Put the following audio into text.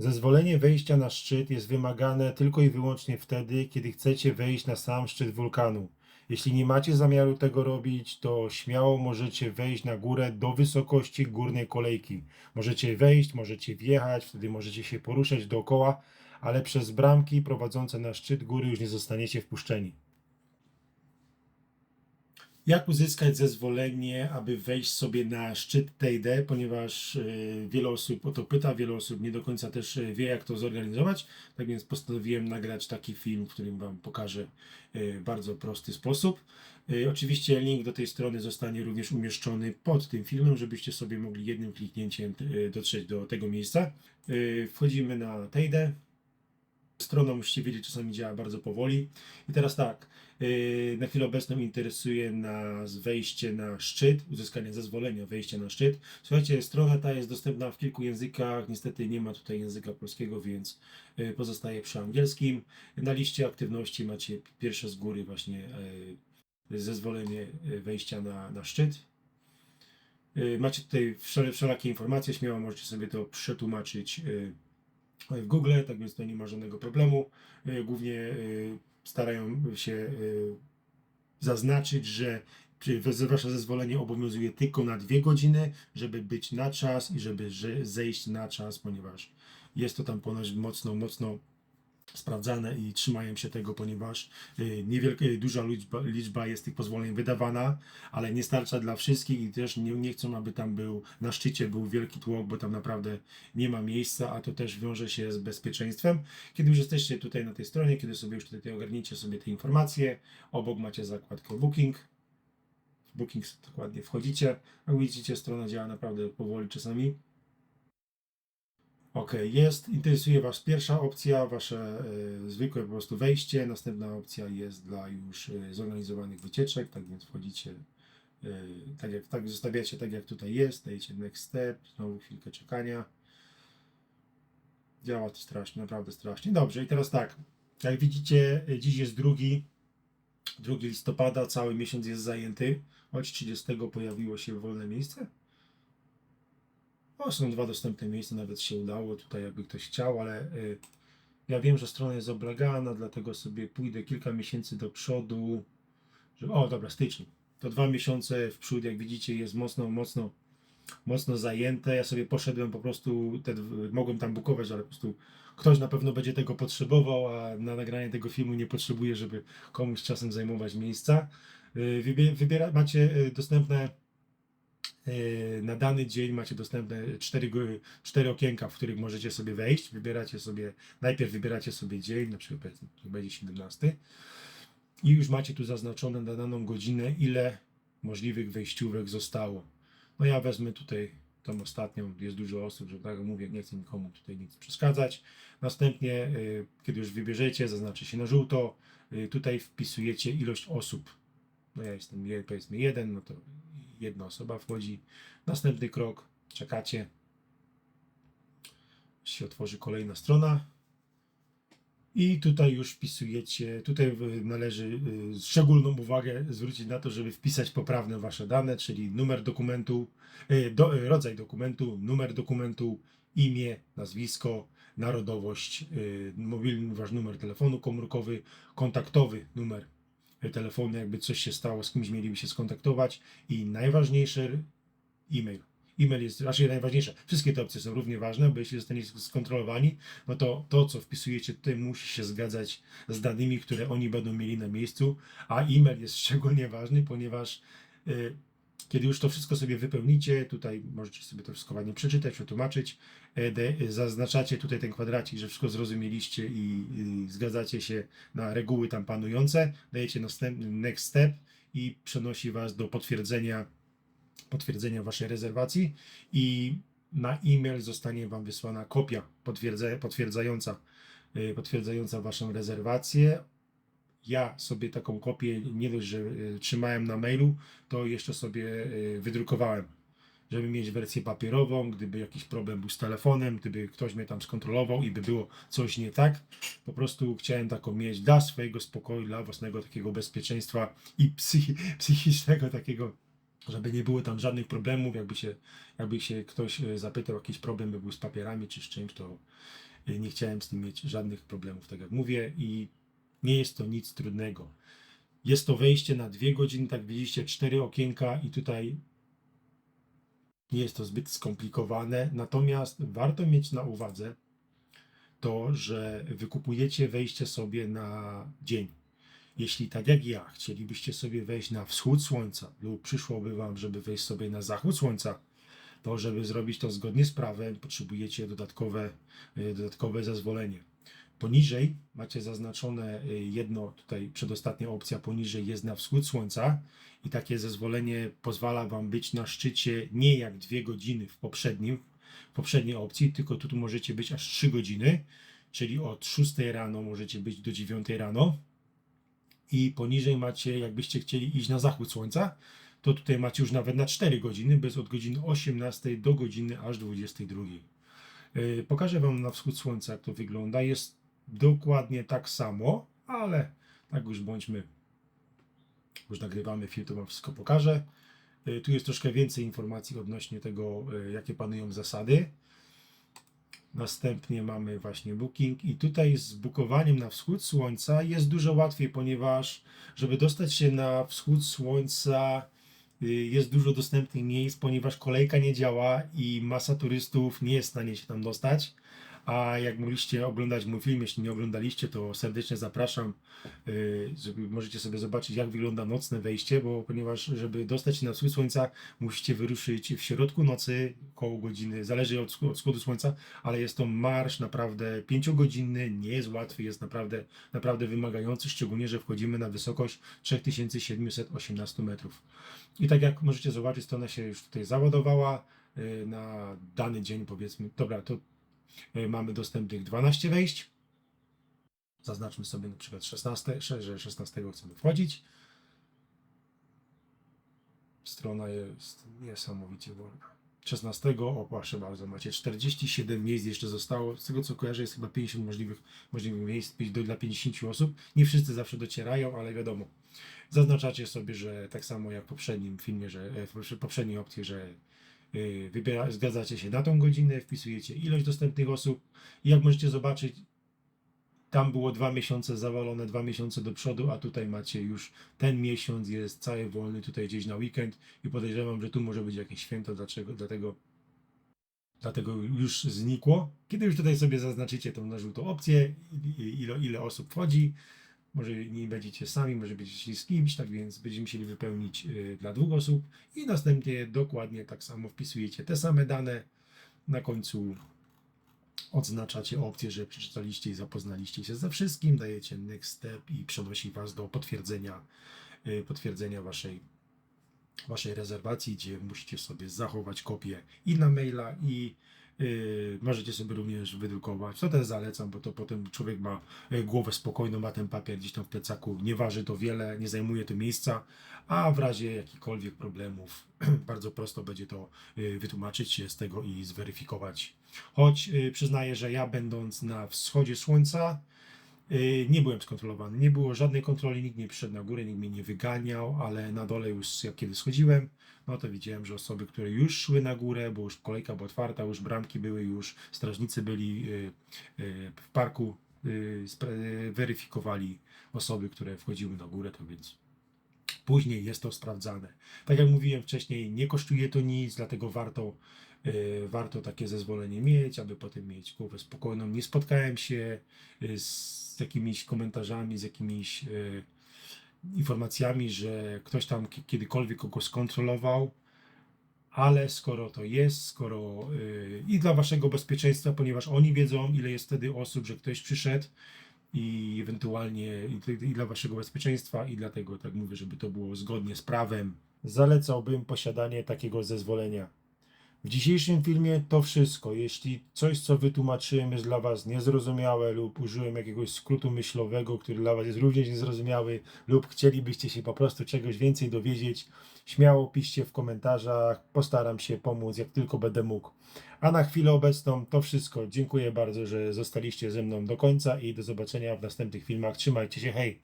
Zezwolenie wejścia na szczyt jest wymagane tylko i wyłącznie wtedy, kiedy chcecie wejść na sam szczyt wulkanu. Jeśli nie macie zamiaru tego robić, to śmiało możecie wejść na górę do wysokości górnej kolejki. Możecie wejść, możecie wjechać, wtedy możecie się poruszać dookoła, ale przez bramki prowadzące na szczyt góry już nie zostaniecie wpuszczeni. Jak uzyskać zezwolenie, aby wejść sobie na szczyt TD, ponieważ y, wiele osób o to pyta, wiele osób nie do końca też y, wie, jak to zorganizować. Tak więc postanowiłem nagrać taki film, w którym Wam pokażę y, bardzo prosty sposób. Oczywiście link do tej strony zostanie również umieszczony pod tym filmem, żebyście sobie mogli jednym kliknięciem dotrzeć do tego miejsca. Wchodzimy na TD. Strona, musicie wiedzieć, czasami działa bardzo powoli. I teraz tak, Na chwilę obecną interesuje nas wejście na szczyt, uzyskanie zezwolenia wejścia na szczyt. Słuchajcie, strona ta jest dostępna w kilku językach. Niestety nie ma tutaj języka polskiego, więc yy, pozostaje przy angielskim. Na liście aktywności macie pierwsze z góry właśnie yy, zezwolenie yy, wejścia na, na szczyt. Yy, Macie tutaj wszel- wszelakie informacje, śmiało możecie sobie to przetłumaczyć yy, w Google, tak więc to nie ma żadnego problemu. Yy, Głównie yy, starają się y, zaznaczyć, że wasze zezwolenie obowiązuje tylko na dwie godziny, żeby być na czas i żeby że- zejść na czas, ponieważ jest to tam ponoć mocno, mocno sprawdzane i trzymają się tego, ponieważ y, niewielka, y, duża liczba, liczba jest tych pozwoleń wydawana, ale nie starcza dla wszystkich i też nie, nie chcą, aby tam był na szczycie był wielki tłok, bo tam naprawdę nie ma miejsca, a to też wiąże się z bezpieczeństwem. Kiedy już jesteście tutaj na tej stronie, kiedy sobie już tutaj ogarniecie sobie te informacje, obok macie zakładkę Booking. Booking dokładnie wchodzicie. Jak widzicie, strona działa naprawdę powoli czasami. Ok, jest. Interesuje Was pierwsza opcja, Wasze e, zwykłe po prostu wejście. Następna opcja jest dla już e, zorganizowanych wycieczek, tak więc wchodzicie, e, tak jak tak zostawiacie tak jak tutaj jest, dajecie next step, znowu chwilkę czekania. Działa to strasznie, naprawdę strasznie. Dobrze, i teraz tak, jak widzicie, dziś jest drugi, 2 listopada, cały miesiąc jest zajęty, choć 30 pojawiło się wolne miejsce. O, są dwa dostępne miejsca, nawet się udało tutaj, jakby ktoś chciał, ale y, ja wiem, że strona jest oblagana, dlatego sobie pójdę kilka miesięcy do przodu. Że, o, dobra, styczeń. To dwa miesiące w przód, jak widzicie, jest mocno, mocno, mocno zajęte. Ja sobie poszedłem po prostu, te, mogłem tam bukować, ale po prostu ktoś na pewno będzie tego potrzebował, a na nagranie tego filmu nie potrzebuję, żeby komuś czasem zajmować miejsca. Y, wybie- wybiera, macie y, dostępne na dany dzień macie dostępne cztery, cztery okienka, w których możecie sobie wejść. Wybieracie sobie, najpierw wybieracie sobie dzień, na przykład będzie 17 i już macie tu zaznaczone na daną godzinę, ile możliwych wejściówek zostało. No ja wezmę tutaj tą ostatnią, jest dużo osób, że tak mówię, nie chcę nikomu tutaj nic przeszkadzać. Następnie, yy, kiedy już wybierzecie, zaznaczy się na żółto, yy, tutaj wpisujecie ilość osób. No ja jestem, je- powiedzmy, jeden, no to jedna osoba wchodzi. Następny krok, czekacie. Się otworzy kolejna strona. I tutaj już wpisujecie, tutaj należy y, szczególną uwagę zwrócić na to, żeby wpisać poprawne wasze dane, czyli numer dokumentu, y, do, y, rodzaj dokumentu, numer dokumentu, imię, nazwisko, narodowość, mobilny wasz numer telefonu komórkowy, kontaktowy numer y, telefonu, jakby coś się stało, z kimś mieliby się skontaktować i najważniejsze e-mail. E-mail jest raczej najważniejsze. Wszystkie te opcje są równie ważne, bo jeśli zostaniecie skontrolowani, no to to, co wpisujecie tutaj, musi się zgadzać z danymi, które oni będą mieli na miejscu, a e-mail jest szczególnie ważny, ponieważ y, kiedy już to wszystko sobie wypełnicie, tutaj możecie sobie to wszystko ładnie przeczytać, przetłumaczyć, e, zaznaczacie tutaj ten kwadracik, że wszystko zrozumieliście i, i zgadzacie się na reguły tam panujące, dajecie następny next step i przenosi Was do potwierdzenia, potwierdzenia Waszej rezerwacji. I na e-mail zostanie Wam wysłana kopia potwierdza, potwierdzająca, y, potwierdzająca Waszą rezerwację. Ja sobie taką kopię nie dość, że y, trzymałem na mailu, to jeszcze sobie y, wydrukowałem, żeby mieć wersję papierową, gdyby jakiś problem był z telefonem, gdyby ktoś mnie tam skontrolował i by było coś nie tak. Po prostu chciałem taką mieć dla swojego spokoju, dla własnego takiego bezpieczeństwa i psychi, psychicznego takiego, żeby nie było tam żadnych problemów, jakby się, jakby się ktoś e, zapytał, jakiś problem by był z papierami czy z czymś, to nie chciałem z tym mieć żadnych problemów, tak jak mówię, i nie jest to nic trudnego. Jest to wejście na dwie godziny, tak widzicie, cztery okienka i tutaj nie jest to zbyt skomplikowane, natomiast warto mieć na uwadze to, że wykupujecie wejście sobie na dzień. Jeśli tak jak ja chcielibyście sobie wejść na wschód słońca lub przyszłoby wam, żeby wejść sobie na zachód słońca, to żeby zrobić to zgodnie z prawem, potrzebujecie dodatkowe, y, dodatkowe zezwolenie. Poniżej macie zaznaczone y, jedno, tutaj przedostatnia opcja poniżej jest na wschód słońca i takie zezwolenie pozwala Wam być na szczycie nie jak dwie godziny w poprzednim, w poprzedniej opcji, tylko tu, tu możecie być aż 3 godziny, czyli od 6 rano możecie być do 9 rano i poniżej macie, jakbyście chcieli iść na zachód słońca, to tutaj macie już nawet na 4 godziny, bez od godziny 18 do godziny aż 22. Yy, Pokażę Wam na wschód słońca, jak to wygląda. Jest dokładnie tak samo, ale tak już bądźmy. Już nagrywamy film, to Wam wszystko pokażę. Yy, Tu jest troszkę więcej informacji odnośnie tego, yy, jakie panują zasady. Następnie mamy właśnie booking i tutaj z bukowaniem na wschód słońca jest dużo łatwiej, ponieważ żeby dostać się na wschód słońca y, jest dużo dostępnych miejsc, ponieważ kolejka nie działa i masa turystów nie jest w stanie się tam dostać. A jak mogliście oglądać mój film, jeśli nie oglądaliście, to serdecznie zapraszam, y, żeby możecie sobie zobaczyć, jak wygląda nocne wejście, bo ponieważ, żeby dostać się na wschód słońca, musicie wyruszyć w środku nocy, koło godziny, zależy od, od wschodu słońca, ale jest to marsz naprawdę pięciogodzinny, nie jest łatwy, jest naprawdę, naprawdę wymagający, szczególnie, że wchodzimy na wysokość 3718 metrów. I tak jak możecie zobaczyć, strona się już tutaj załadowała y, na dany dzień, powiedzmy. Dobra, to mamy dostępnych 12 wejść. Zaznaczmy sobie na przykład 16, sze- że 16 chcemy wchodzić. Strona jest niesamowicie wolna. 16, o proszę bardzo, macie 47 miejsc jeszcze zostało. Z tego co kojarzę jest chyba 50 możliwych, możliwych miejsc do, dla 50 osób. Nie wszyscy zawsze docierają, ale wiadomo. Zaznaczacie sobie, że tak samo jak w poprzednim filmie, że e, w poprzedniej opcji, że wybiera, zgadzacie się na tą godzinę, wpisujecie ilość dostępnych osób i jak możecie zobaczyć, tam było dwa miesiące zawalone, dwa miesiące do przodu, a tutaj macie już ten miesiąc jest cały wolny tutaj gdzieś na weekend i podejrzewam, że tu może być jakieś święto, dlaczego, dlatego, dlatego już znikło. Kiedy już tutaj sobie zaznaczycie tą na żółtą opcję, ile, ile osób wchodzi, może nie będziecie sami, może będziecie z kimś, tak więc będziemy musieli wypełnić y, dla dwóch osób i następnie dokładnie tak samo wpisujecie te same dane. Na końcu odznaczacie opcję, że przeczytaliście i zapoznaliście się ze wszystkim, dajecie next step i przenosi was do potwierdzenia, y, potwierdzenia waszej, waszej rezerwacji, gdzie musicie sobie zachować kopię i na maila i możecie sobie również wydrukować. To też zalecam, bo to potem człowiek ma y, głowę spokojną, ma ten papier gdzieś tam w plecaku, nie waży to wiele, nie zajmuje to miejsca, a w razie jakichkolwiek problemów bardzo prosto będzie to y, wytłumaczyć się z tego i zweryfikować Choć przyznaję, że ja będąc na wschodzie słońca nie byłem skontrolowany. Nie było żadnej kontroli, nikt nie przyszedł na górę, nikt mnie nie wyganiał, ale na dole już jak kiedy schodziłem, no to widziałem, że osoby, które już szły na górę, bo już kolejka była otwarta, już bramki były, już strażnicy byli y, y, w parku, y, y, weryfikowali osoby, które wchodziły na górę, to więc później jest to sprawdzane. Tak jak mówiłem wcześniej, nie kosztuje to nic, dlatego warto y, warto takie zezwolenie mieć, aby potem mieć głowę spokojną. Nie spotkałem się y, z jakimiś komentarzami, z jakimiś y, informacjami, że ktoś tam ki- kiedykolwiek kogoś skontrolował, ale skoro to jest, skoro y, i dla waszego bezpieczeństwa, ponieważ oni wiedzą, ile jest wtedy osób, że ktoś przyszedł i ewentualnie i, i dla waszego bezpieczeństwa i dlatego tak mówię, żeby to było zgodnie z prawem. Zalecałbym posiadanie takiego zezwolenia. W dzisiejszym filmie to wszystko. Jeśli coś, co wytłumaczyłem, jest dla Was niezrozumiałe lub użyłem jakiegoś skrótu myślowego, który dla Was jest również niezrozumiały, lub chcielibyście się po prostu czegoś więcej dowiedzieć, śmiało piszcie w komentarzach. Postaram się pomóc, jak tylko będę mógł. A na chwilę obecną to wszystko. Dziękuję bardzo, że zostaliście ze mną do końca i do zobaczenia w następnych filmach. Trzymajcie się, hej!